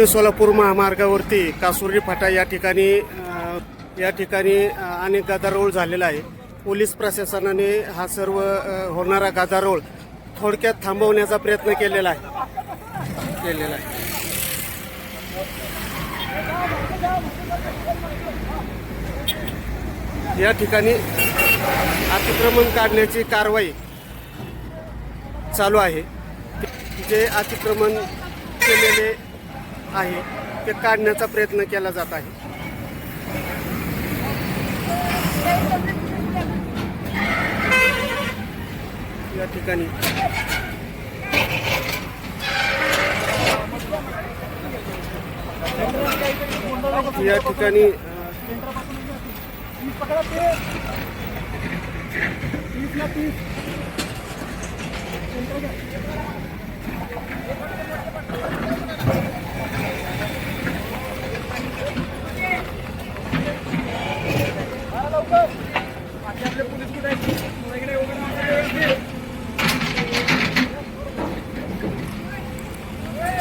पुणे सोलापूर महामार्गावरती कासुर्डी फाटा या ठिकाणी या ठिकाणी अनेक गदारोळ झालेला आहे. पोलीस प्रशासनाने हा सर्व होणारा गदारोळ थोडक्यात थांबवण्याचा प्रयत्न केलेला आहे. केलेला आहे. या ठिकाणी अतिक्रमण काढण्याची कारवाई चालू आहे. जे अतिक्रमण केलेले आहे ते काढण्याचा प्रयत्न केला जात आहे. या ठिकाणी. या ठिकाणी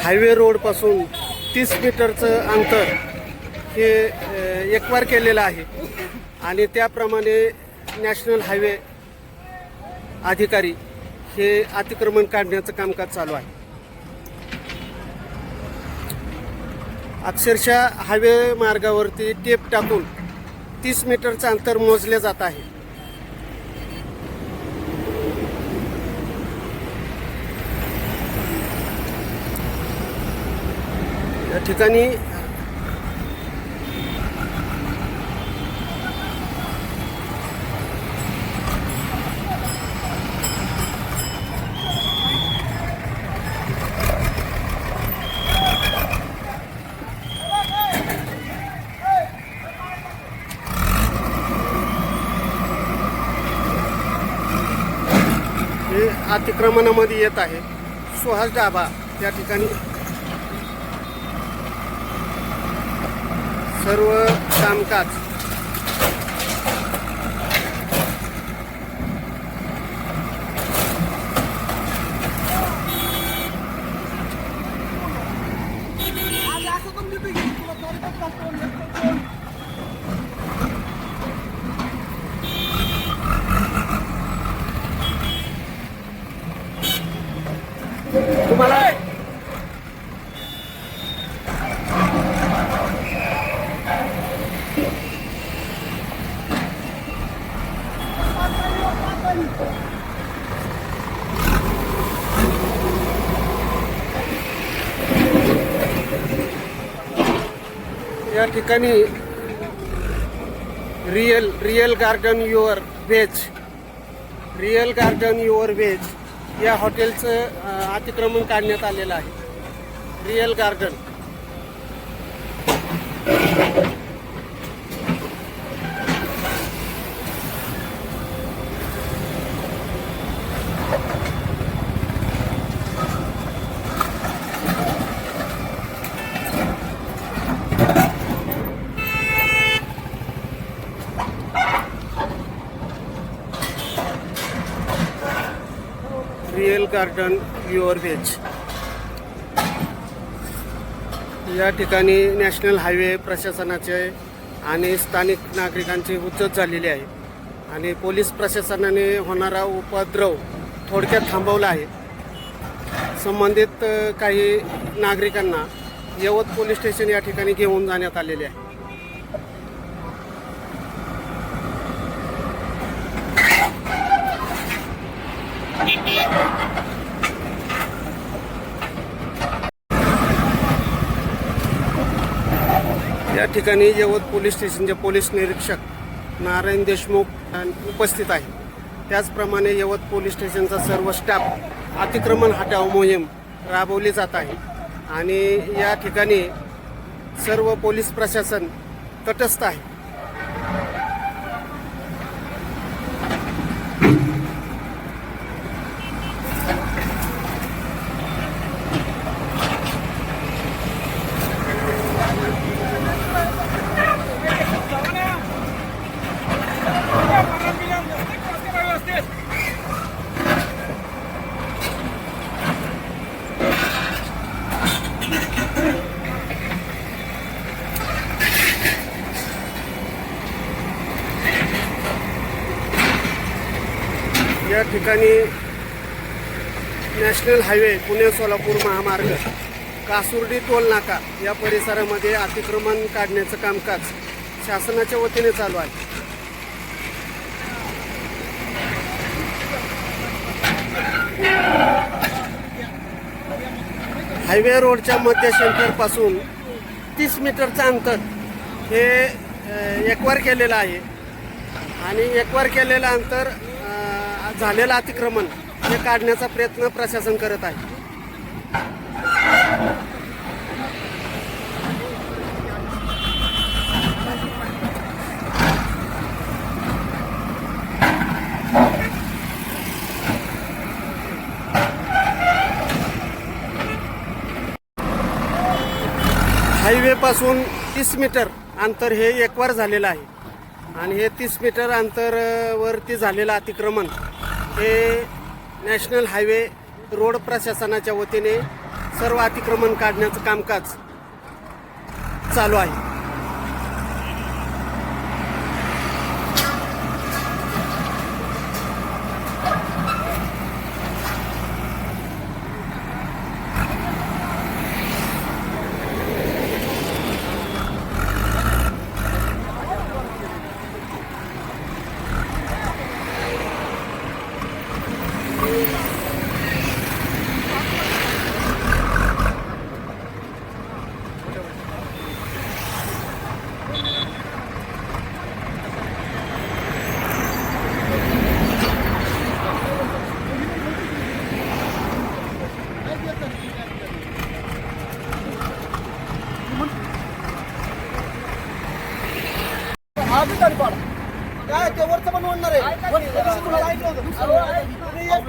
हायवे रोडपासून तीस मीटरचं अंतर हे एकवार केलेलं आहे. आणि त्याप्रमाणे नॅशनल हायवे अधिकारी हे अतिक्रमण काढण्याचं कामकाज चालू आहे. अक्षरशः हायवे मार्गावरती टेप टाकून तीस मीटरचं अंतर मोजले जात आहे. ठिकाणी हे अतिक्रमणामध्ये येत आहे. सुहास डाबा या ठिकाणी सर्व कामकाज या ठिकाणी real real garden your veg real garden your veg या हॉटेलचं अतिक्रमण काढण्यात आलेलं आहे. Real garden. Garden your veg या ठिकाणी नॅशनल हायवे प्रशासनाचे आणि स्थानिक नागरिकांची उच्चत झालेली आहे. आणि पोलीस प्रशासनाने होणारा उपद्रव थोडक्यात थांबवला आहे. संबंधित काही नागरिकांना यवत पोलीस स्टेशन या ठिकाणी घेऊन जाण्यात आलेले आहे. या ठिकाणी यवत पोलीस स्टेशनचे पोलीस निरीक्षक नारायण देशमुख उपस्थित आहे त्याचप्रमाणे यवत पोलीस स्टेशनचा सर्व स्टाफ अतिक्रमण हटाव मोहीम राबवली जात आहे. आणि या ठिकाणी सर्व पोलीस प्रशासन तटस्थ आहे या ठिकाणी नॅशनल हायवे पुणे सोलापूर महामार्ग कासुर्डी टोल नाका या परिसरामध्ये अतिक्रमण काढण्याचं कामकाज शासनाच्या वतीने चालू आहे. हायवे रोडच्या मध्य सेंटरपासून तीस मीटरचं अंतर हे एकवार केलेलं आहे. आणि एकवार केलेलं अंतर झालेलं अतिक्रमण हे काढण्याचा प्रयत्न प्रशासन करत आहे. हायवेपासून तीस मीटर अंतर हे एकवार झालेलं आहे. आणि हे तीस मीटर अंतरवरती झालेलं अतिक्रमण हे नॅशनल हायवे रोड प्रशासनाच्या वतीने सर्व अतिक्रमण काढण्याचं कामकाज चालू आहे काय ते वरचं पण म्हणणार आहे वर- त्याच्याशी तुला ऐकलं होतं. तुम्ही एक- एक ईट सुद्धा काढली नाही त्यांनी तुमचं. एवढं काय ते राव साहेब? हे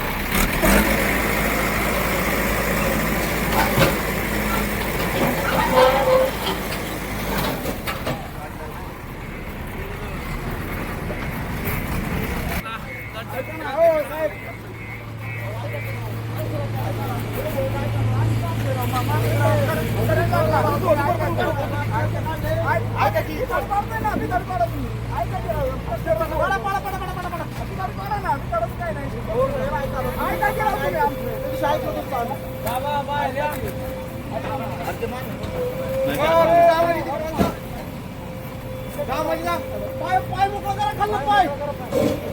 Hey!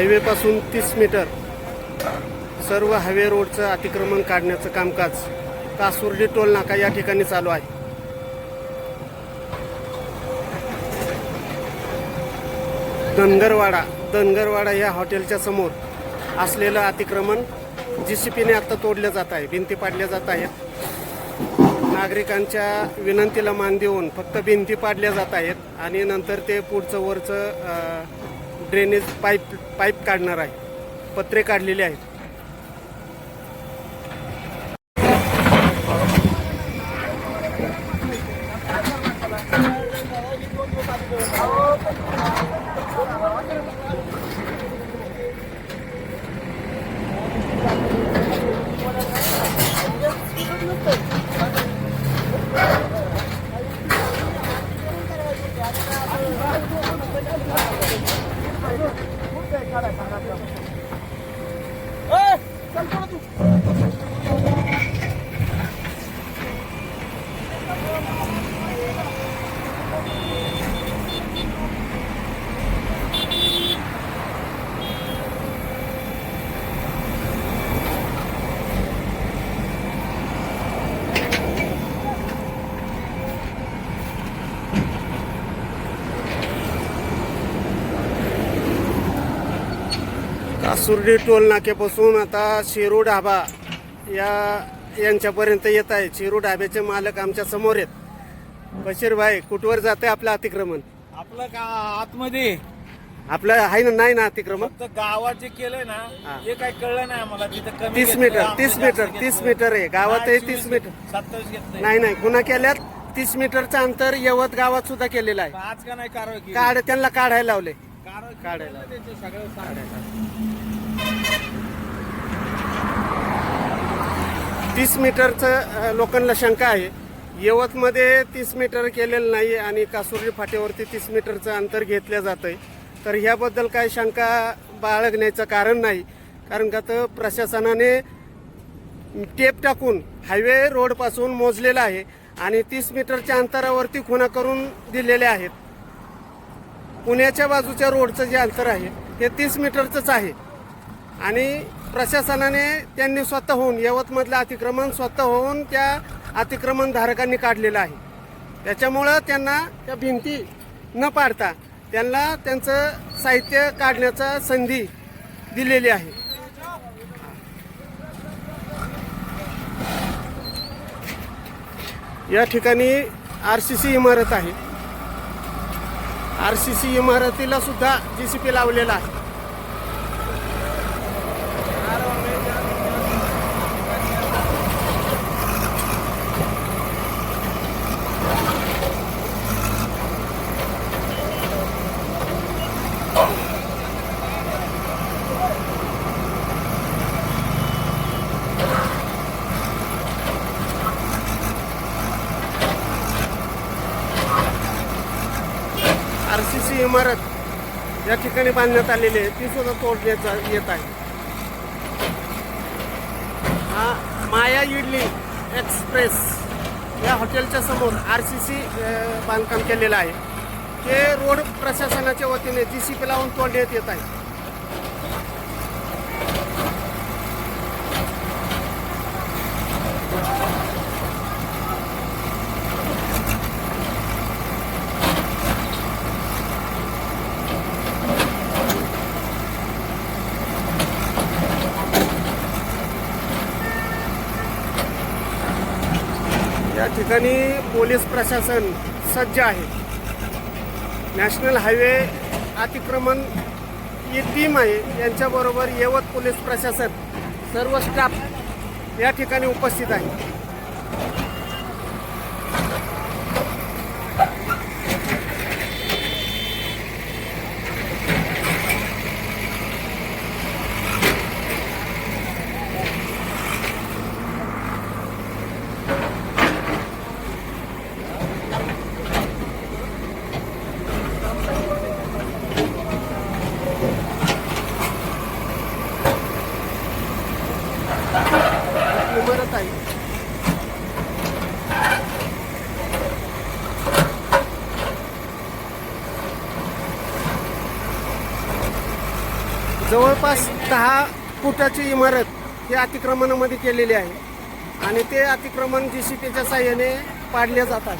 हायवेपासून तीस मीटर सर्व हायवे रोडचं अतिक्रमण काढण्याचं कामकाज कासुर्डी टोल नाका या ठिकाणी चालू आहे. धनगरवाडा धनगरवाडा या हॉटेलच्या समोर असलेलं अतिक्रमण जी सी पीने आता तोडलं जात आहे भिंती पाडल्या जात आहेत. नागरिकांच्या विनंतीला मान देऊन फक्त भिंती पाडल्या जात आहेत आणि नंतर ते पुढचं वरचं ड्रेनेज पाईप पाईप काढणार आहे. पत्रे काढलेले आहेत. कासुर्डी टोल नाक्यापासून आता शिरू ढाबा या यांच्यापर्यंत येत आहे. शिरू ढाब्याचे मालक आमच्यासमोर आहेत. बशीर भाई कुठवर जाते आपलं अतिक्रमण? आपलं का आतमध्ये? आपलं आहे ना नाही ना अतिक्रमण? फक्त गावात जे केलंय हा. ना हे. काही कळलं नाही आम्हाला तिथं कमी तीस घेतलं, मीटर आम्ही तीस जास्त मीटर घेतलं. तीस मीटर आहे. गावात आहे नाही, तीस 24 मीटर. सत्तावीस घेतलंय. नाही नाही. गुन्हा केल्यात तीस मीटरचं अंतर यवत गावात सुद्धा केलेलं आहे. आज का नाही कारवाई केली? काढ त्यांना काढायला लावले. कारवाई केली? काढायला. ना त्यांचं सगळं. तीस मीटरचं लोकांना शंका आहे. यवतमध्ये तीस मीटर केलेलं नाही आणि कासुरी फाट्यावरती तीस मीटरचं अंतर घेतलं जात आहे तर ह्याबद्दल काय शंका बाळगण्याचं कारण नाही. कारण का तर प्रशासनाने टेप टाकून हायवे रोडपासून मोजलेला आहे आणि तीस मीटरच्या अंतरावरती खुणा करून दिलेले आहेत. पुण्याच्या बाजूच्या रोडचं जे अंतर आहे ते तीस मीटरचंच आहे. आणि प्रशासनाने त्यांनी स्वतः होऊन यवतमधलं अतिक्रमण स्वतः होऊन त्या अतिक्रमण धारकांनी काढलेलं आहे. त्याच्यामुळं त्यांना त्या भिंती न पाडता त्यांना त्यांचं साहित्य काढण्याचा संधी दिलेली आहे. या ठिकाणी आर सी सी इमारत आहे. आर सी सी इमारतीला सुद्धा जी सी पी लावलेला आहे. आर इमारत या ठिकाणी बांधण्यात आलेली आहे. ती सुद्धा तोडण्यात येत आहे. हा माया इडली एक्सप्रेस या हॉटेलच्या समोर आर सी सी बांधकाम केलेलं आहे. ते रोड प्रशासनाच्या वतीने जी सी पी लावून तोडण्यात येत आहे. त्या ठिकाणी पोलीस प्रशासन सज्ज आहे. नॅशनल हायवे अतिक्रमण ही टीम आहे. यांच्याबरोबर यवत पोलीस प्रशासन सर्व स्टाफ या ठिकाणी उपस्थित आहे इमारत आहे जवळपास दहा फुटाची इमारत हे अतिक्रमणामध्ये केलेली आहे. आणि ते अतिक्रमण जी सी पीच्या साह्याने पाडले जातात.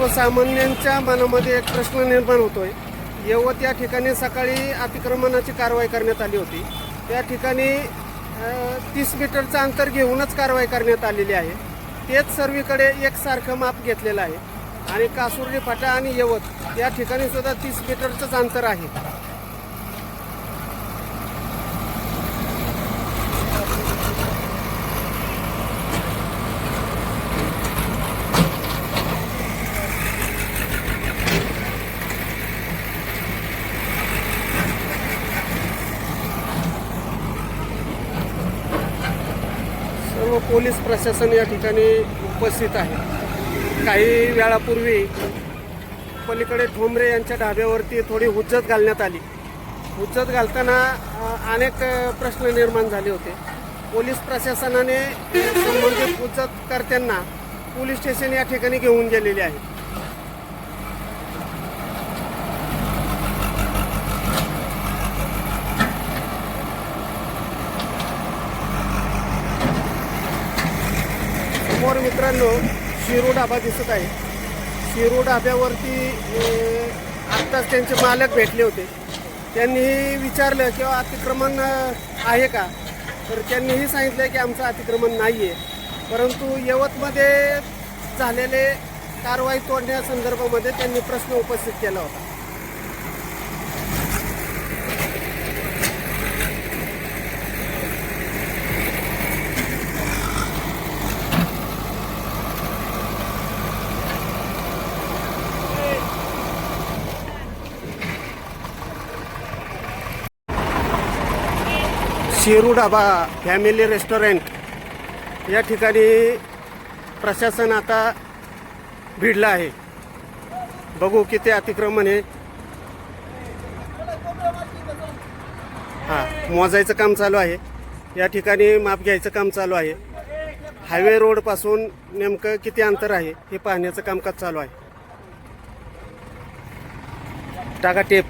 सर्वसामान्यांच्या मनामध्ये एक प्रश्न निर्माण होतोय. यवत या ठिकाणी सकाळी अतिक्रमणाची कारवाई करण्यात आली होती. त्या ठिकाणी तीस मीटरचं अंतर घेऊनच कारवाई करण्यात आलेली आहे. तेच सर्वीकडे एकसारखं माप घेतलेलं आहे. आणि कासुर्डी फाटा आणि यवत या ठिकाणी सुद्धा तीस मीटरचंच अंतर आहे सर्व पोलीस प्रशासन या ठिकाणी उपस्थित आहे. काही वेळापूर्वी पलीकडे ठोंबरे यांच्या ढाब्यावरती थोडी हुज्जत घालण्यात आली. हुज्जत घालताना अनेक प्रश्न निर्माण झाले होते. पोलीस प्रशासनाने संबंधित हुज्जतकर्त्यांना पोलीस स्टेशन या ठिकाणी घेऊन गेलेले आहे समोर मित्रांनो शिरू ढाबा दिसत आहे. शिरू ढाब्यावरती आत्ताच त्यांचे मालक भेटले होते. त्यांनीही विचारलं किंवा अतिक्रमण आहे का? तर त्यांनीही सांगितलं की आमचं अतिक्रमण नाही आहे परंतु यवतमध्ये झालेले कारवाई तोडण्यासंदर्भामध्ये त्यांनी प्रश्न उपस्थित केला होता. शेरू ढाबा फॅमिली रेस्टॉरंट या ठिकाणी प्रशासन आता भिडलं आहे. बघू किती अतिक्रमण आहे. हां मोजायचं काम चालू आहे. या ठिकाणी माप घ्यायचं काम चालू आहे. हायवे रोडपासून नेमकं किती अंतर आहे हे पाहण्याचं कामकाज चालू आहे. टाका टेप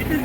इकडे अलीकडे अलीकडे हो इकडे ये. आपण तुम्हाला सांगितलं होतं, पोलीस नाही जायचं म्हणून. अहो, बोल नाही, इकडं झालं. हे चाललं सगळं. हे पण सांगितलं, कोपरा येतोय. इकडे.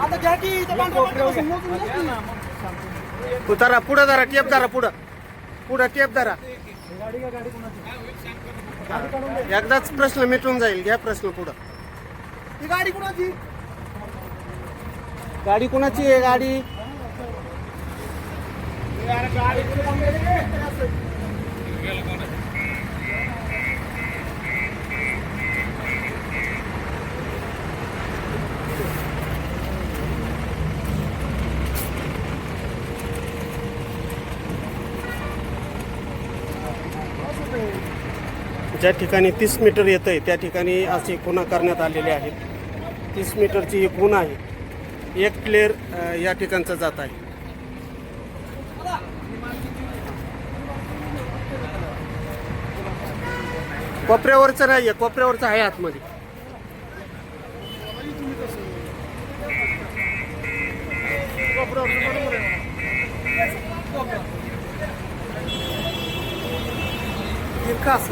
आता घ्या की इथं. उतारा पुढं धरा टेप धरा पुढं. पुढं टेप धरा. एकदाच प्रश्न मिटून जाईल. घ्या प्रश्न पुढं. ही गाडी कुणाची? गाडी कोणाची आहे? गाडी ज्या ठिकाणी तीस मीटर येत आहे त्या ठिकाणी अशी खुणा करण्यात आलेली आहेत. तीस मीटरची ही खूण आहे. एक प्लेअर या ठिकाणचा जात आहे. कोपऱ्यावरचं नाही आहे कोपऱ्यावरचं आहे आतमध्ये.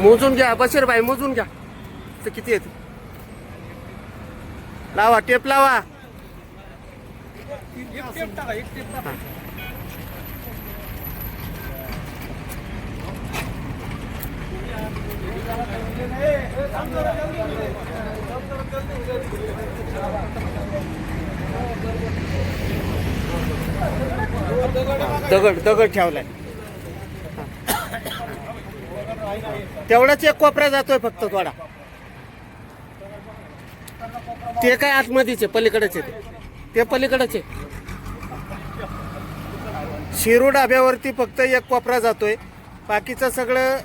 मोजून घ्या बशीर भाई मोजून घ्या. ते किती येते लावा टेप लावा एक टेप टाका एक टेप टाका दगड दगड ठेवलाय. तेवढाच एक कोपरा जातोय फक्त थोडा. ते काय आतमध्येच आहे पलीकडेच आहे ते. ते पलीकडेच आहे. शिरू डाब्यावरती फक्त एक कोपरा जातोय. बाकीचं सगळं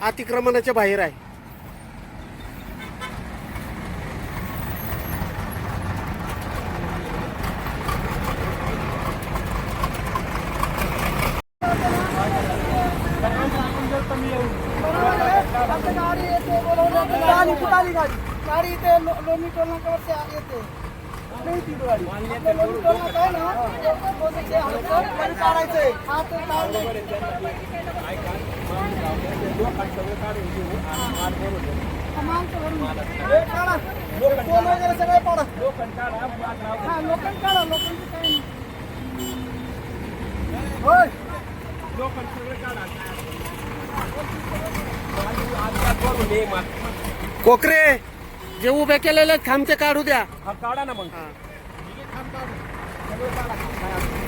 अतिक्रमणाच्या बाहेर आहे. गाडी इथे लोणी टोल येते. ना? काढायचंय. हा तर कोकरे जे उभे केलेले खांबचे काढू द्या. काढा ना मग. हा. काढा